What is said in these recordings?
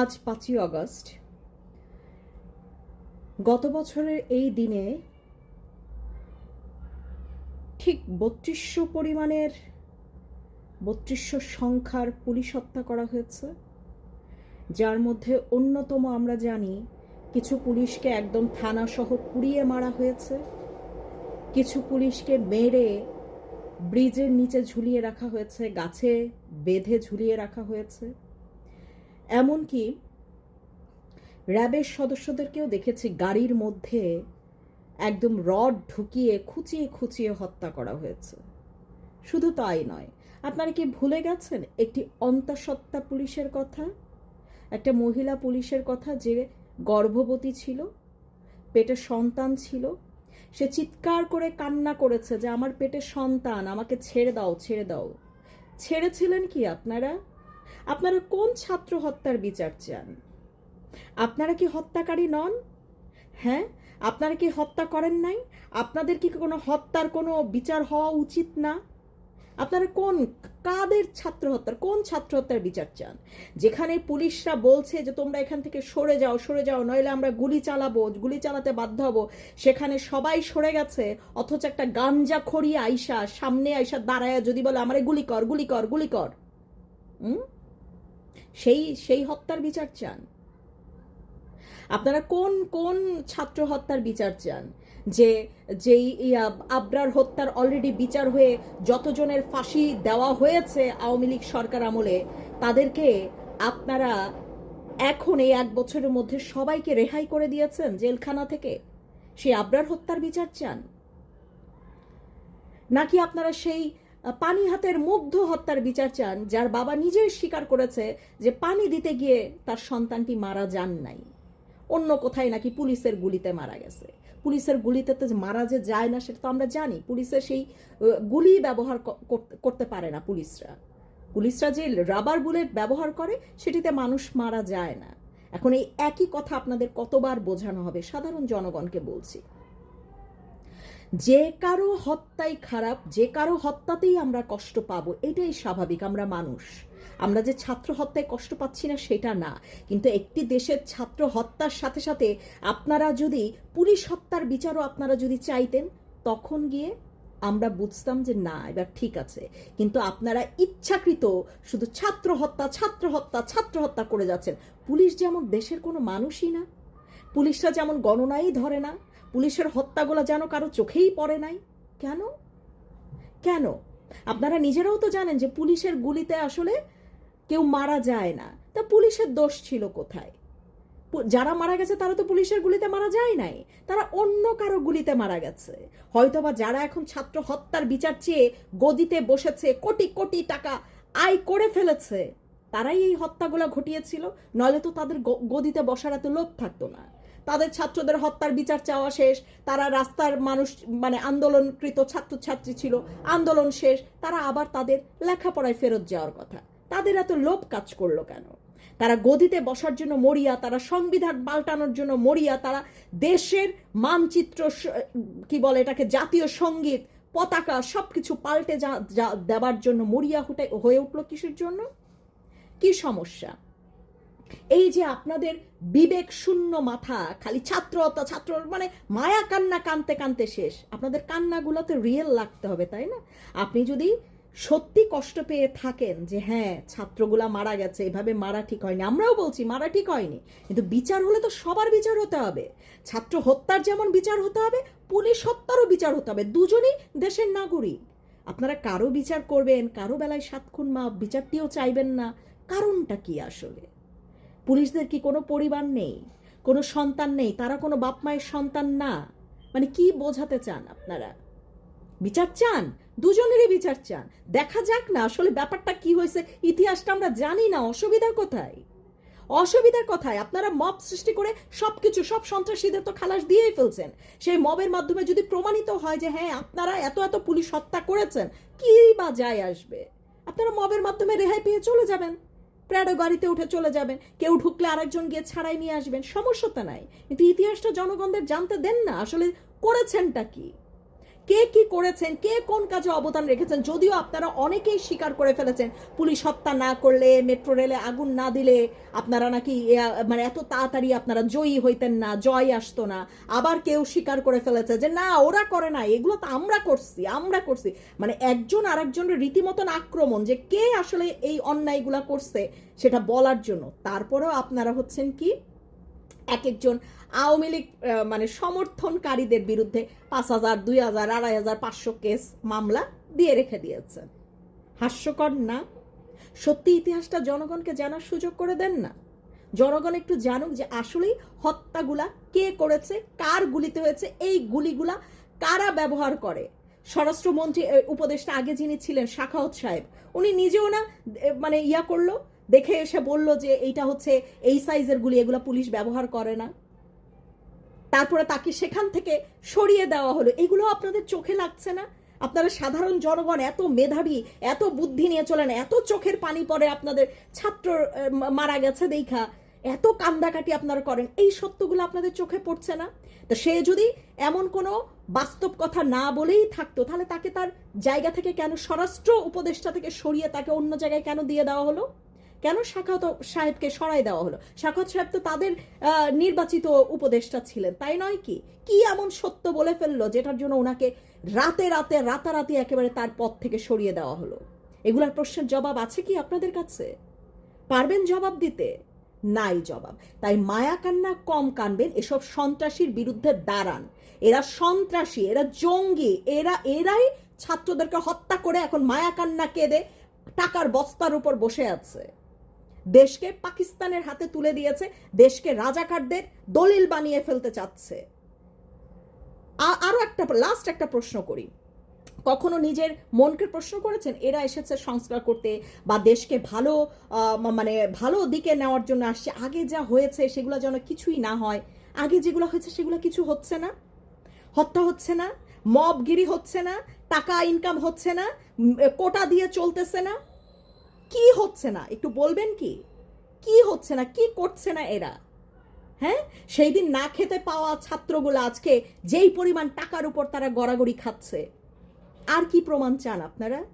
আজ পাঁচই আগস্ট। গত বছরের এই দিনে ঠিক বত্রিশশো পরিমাণের বত্রিশশো সংখ্যার পুলিশ হত্যা করা হয়েছে। যার মধ্যে অন্যতম আমরা জানি, কিছু পুলিশকে একদম থানাসহ পুড়িয়ে মারা হয়েছে। কিছু পুলিশকে মেরে ব্রিজের নিচে ঝুলিয়ে রাখা হয়েছে, গাছে বেঁধে ঝুলিয়ে রাখা হয়েছে। এমনকি র্যাবের সদস্যদেরকেও দেখেছি গাড়ির মধ্যে একদম রড ঢুকিয়ে খুঁচিয়ে খুঁচিয়ে হত্যা করা হয়েছে। শুধু তাই নয়, আপনারা কি ভুলে গেছেন একটি অন্তঃসত্ত্বা পুলিশের কথা? একটা মহিলা পুলিশের কথা যে গর্ভবতী ছিল পেটে সন্তান ছিল, সে চিৎকার করে কান্না করেছে যে, আমার পেটে সন্তান, আমাকে ছেড়ে দাও ছেড়ে দাও। ছেড়েছিলেন কি আপনারা? আপনারা কোন ছাত্র হত্যার বিচার চান? আপনারা কি হত্যাকারী নন? হ্যাঁ? আপনারা কি হত্যা করেন নাই? আপনাদের কি কোনো হত্যার কোনো বিচার হওয়া উচিত না? আপনারা কোন, কাদের ছাত্র হত্যার, কোন ছাত্র হত্যার বিচার চান? যেখানে পুলিশরা বলছে যে তোমরা এখান থেকে সরে যাও সরে যাও, নইলে আমরা গুলি চালাবো, গুলি চালাতে বাধ্য হব। সেখানে সবাই সরে গেছে, অথচ একটা গাঞ্জা খড়ি আইসা সামনে আইসা দাঁড়ায় যদি বলে, আমারে গুলি কর গুলি কর গুলি কর। হুম? সেই সেই হত্যার বিচার চান। আপনারা কোন কোন ছাত্র হত্যার বিচার চান? যে, যেই আবরার হত্যার অলরেডি বিচার হয়ে যতজনের ফাঁসি দেওয়া হয়েছে আওয়ামী লীগ সরকার আমলে, তাদেরকে আপনারা এখন এই এক বছরের মধ্যে সবাইকে রেহাই করে দিয়েছেন জেলখানা থেকে? সেই আবরার হত্যার বিচার চান? নাকি আপনারা সেই পানি হাতের মুগ্ধ হত্যার বিচার চান, যার বাবা নিজেই স্বীকার করেছে যে পানি দিতে গিয়ে তার সন্তানটি মারা যান নাই। অন্য কোথায় নাকি পুলিশের গুলিতে মারা গেছে। পুলিশের গুলিতে তো মারা যে যায় না, সেটা তো আমরা জানি। পুলিশের সেই গুলি ব্যবহার করতে পারে না পুলিশরা। পুলিশরা যে রাবার বুলেট ব্যবহার করে, সেটিতে মানুষ মারা যায় না। এখন এই একই কথা আপনাদের কতবার বোঝানো হবে, সাধারণ জনগণকে বলছি। যে কারও হত্যাই খারাপ, যে কারও হত্যাতেই আমরা কষ্ট পাবো, এটাই স্বাভাবিক, আমরা মানুষ। আমরা যে ছাত্র হত্যায় কষ্ট পাচ্ছি না, সেটা না। কিন্তু একটি দেশের ছাত্র হত্যার সাথে সাথে আপনারা যদি পুলিশ হত্যার বিচারও আপনারা যদি চাইতেন, তখন গিয়ে আমরা বুঝতাম যে না, এবার ঠিক আছে। কিন্তু আপনারা ইচ্ছাকৃত শুধু ছাত্র হত্যা ছাত্র হত্যা ছাত্র হত্যা করে যাচ্ছেন। পুলিশ যেমন দেশের কোনো মানুষই না, পুলিশরা যেমন গণনাই ধরে না পুলিশের হত্যাগুলো যেন কারও চোখেই পড়ে নাই। কেন? কেন? আপনারা নিজেরাও তো জানেন যে পুলিশের গুলিতে আসলে কেউ মারা যায় না। তা পুলিশের দোষ ছিল কোথায়? যারা মারা গেছে তারা তো পুলিশের গুলিতে মারা যায় নাই। তারা অন্য কারও গুলিতে মারা গেছে। হয়তোবা যারা এখন ছাত্র হত্যার বিচার চেয়ে গদিতে বসেছে, কোটি কোটি টাকা আয় করে ফেলেছে, তারাই এই হত্যাগুলো ঘটিয়েছিল। নইলে তো তাদের গদিতে বসার এত লোভ থাকতো না। তাদের ছাত্রদের হত্যার বিচার চাওয়া শেষ, তারা রাস্তার মানুষ মানে আন্দোলনকৃত ছাত্রছাত্রী ছিল, আন্দোলন শেষ, তারা আবার তাদের লেখাপড়ায় ফেরত যাওয়ার কথা। তাদের এত লোভ কাজ করল কেন? তারা গদিতে বসার জন্য মরিয়া, তারা সংবিধান পাল্টানোর জন্য মরিয়া, তারা দেশের মানচিত্র কি বলে এটাকে, জাতীয় সংগীত, পতাকা, সবকিছু পাল্টে যা দেওয়ার জন্য মরিয়া হয়ে উঠল কিসের জন্য? কি সমস্যা? এই যে আপনাদের বিবেক শূন্য মাথা, খালি ছাত্র ছাত্র মানে মায়া কান্না কানতে কানতে শেষ। আপনাদের কান্নাগুলোতে রিয়েল লাগতে হবে, তাই না? আপনি যদি সত্যি কষ্ট পেয়ে থাকেন যে হ্যাঁ ছাত্রগুলা মারা গেছে, এভাবে মারা ঠিক হয়নি, আমরাও বলছি মারা ঠিক হয়নি, কিন্তু বিচার হলে তো সবার বিচার হতে হবে। ছাত্র হত্যার যেমন বিচার হতে হবে, পুলিশ হত্যারও বিচার হতে হবে, দুজনই দেশের নাগরিক। আপনারা কারও বিচার করবেন, কারও বেলায় সাত খুন মা বিচারটিও চাইবেন না, কারণটা কি আসলে? পুলিশদের কি কোনো পরিবার নেই? কোনো সন্তান নেই? তারা কোনো বাপ মায়ের সন্তান না? মানে কি বোঝাতে চান আপনারা? বিচার চান? দুজনেরই বিচার চান। দেখা যাক না, আসলে ব্যাপারটা কি হয়েছে? ইতিহাসটা আমরা জানি না অসুবিধা কোথায়? অসুবিধার কথায়? আপনারা মব সৃষ্টি করে সব কিছু সব সন্ত্রাসীদের তো খালাস দিয়েই ফেলছেন। সেই মবের মাধ্যমে যদি প্রমাণিত হয় যে হ্যাঁ আপনারা এত এত পুলিশ হত্যা করেছেন, কি বা যায় আসবে? আপনারা মবের মাধ্যমে রেহাই পেয়ে চলে যাবেন। প্র্যাডো গাড়িতে উঠে চলে যাবেন। কেউ ঢুকলে আরেকজন গিয়ে ছাড়াই নিয়ে আসবেন। সমস্যা তো নাই। কিন্তু ইতিহাসটা জনগণদের জানতে দেন না। আসলে করেছেনটা কি? কে কি করেছেন, কে কোন কাজে অবদান রেখেছেন, যদিও আপনারা অনেকেই স্বীকার করে ফেলেছেন, পুলিশ হত্যা না করলে, মেট্রো রেলে আগুন না দিলে আপনারা নাকি মানে এত তাড়াতাড়ি আপনারা জয়ী হইতেন না, জয় আসতো না। আবার কেউ স্বীকার করে ফেলেছে যে, না, ওরা করে না এগুলো তো আমরা করছি আমরা করছি। মানে একজন আরেকজনের রীতিমতন আক্রমণ যে কে আসলে এই অন্যায়গুলা করছে, সেটা বলার জন্য। তারপরেও আপনারা হচ্ছেন কি? এক একজন আওয়ামী লীগ মানে সমর্থনকারীদের বিরুদ্ধে পাঁচ হাজার, দুই হাজার, আড়াই হাজার পাঁচশো কেস মামলা দিয়ে রেখে দিয়েছেন হাস্যকর না? সত্যি ইতিহাসটা জনগণকে জানার সুযোগ করে দেন না? জনগণ একটু জানুক যে আসলেই হত্যাগুলা কে করেছে, কার গুলিতে হয়েছে, এই গুলিগুলা কারা ব্যবহার করে? স্বরাষ্ট্রমন্ত্রী উপদেষ্টা আগে যিনি ছিলেন শাখাউত সাহেব, উনি নিজেও না মানে ইয়া করল? দেখে এসে বলল যে এইটা হচ্ছে এই সাইজের গুলি, এগুলো পুলিশ ব্যবহার করে না। তারপরে তাকে সেখান থেকে সরিয়ে দেওয়া হলো। এগুলো আপনাদের চোখে লাগছে না? আপনারা সাধারণ জনগণ, এত মেধাবী, এত বুদ্ধি নিয়ে চলেন, এত চোখের পানি পড়ে আপনাদের ছাত্র মারা গেছে দেখা, এত কান্দাকাটি আপনারা করেন, এই সত্যগুলো আপনাদের চোখে পড়ছে না? তো সে যদি এমন কোনো বাস্তব কথা না বলেই থাকতো, তাহলে তাকে তার জায়গা থেকে কেন, স্বরাষ্ট্র উপদেষ্টা থেকে সরিয়ে তাকে অন্য জায়গায় কেন দিয়ে দেওয়া হলো? কেন শাখাত সাহেবকে সরাই দেওয়া হলো? শাখাত সাহেব তো তাদের নির্বাচিত উপদেষ্টা ছিলেন, তাই নয় কি? কি এমন সত্য বলে ফেলল যেটার জন্য ওনাকে রাতে রাতে, রাতারাতি একেবারে তার পথ থেকে সরিয়ে দেওয়া হলো? এগুলার প্রশ্নের জবাব আছে কি আপনাদের কাছে? পারবেন জবাব দিতে? নাই জবাব। তাই মায়া কান্না কম কানবেন, এসব সন্ত্রাসীর বিরুদ্ধে দাঁড়ান। এরা সন্ত্রাসী, এরা জঙ্গি, এরা, এরাই ছাত্রদেরকে হত্যা করে এখন মায়া কান্না কেঁদে টাকার বস্তার উপর বসে আছে। দেশকে পাকিস্তানের হাতে তুলে দিয়েছে, দেশকে রাজাকারদের দলিল বানিয়ে ফেলতে চাচ্ছে। আ- আরও একটা লাস্ট একটা প্রশ্ন করি। কখনো নিজের মনকে প্রশ্ন করেছেন? এরা এসেছে সংস্কার করতে বা দেশকে ভালো মানে ভালো দিকে নেওয়ার জন্য আসছে। আগে যা হয়েছে সেগুলো যেন কিছুই না হয়। আগে যেগুলো হয়েছে সেগুলো কিছু হচ্ছে না। হত্যা হচ্ছে না, মবগিরি হচ্ছে না, টাকা ইনকাম হচ্ছে না কোটা দিয়ে চলতেছে না। কি হচ্ছে না? একটু বলবেন কি? কি হচ্ছে না? কি করছে না এরা? হ্যাঁ? সেই দিন না খেতে পাওয়া ছাত্রগুলো আজকে যেই পরিমাণ টাকার উপর তারা গড়াগড়ি খাচ্ছে। আর কি প্রমাণ চান আপনারা?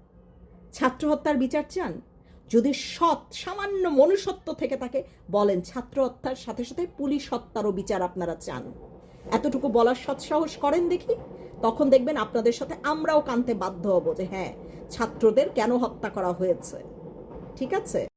ছাত্র হত্যার বিচার চান? যদি সৎ, সামান্য মনুষ্যত্ব থেকে তাকে বলেন, ছাত্র হত্যার সাথে সাথে পুলিশ হত্যারও বিচার আপনারা চান। এতটুকু বলার সৎসাহস করেন দেখি? তখন দেখবেন আপনাদের সাথে আমরাও কানতে বাধ্য হব যে হ্যাঁ ছাত্রদের কেন হত্যা করা হয়েছে? ঠিক আছে?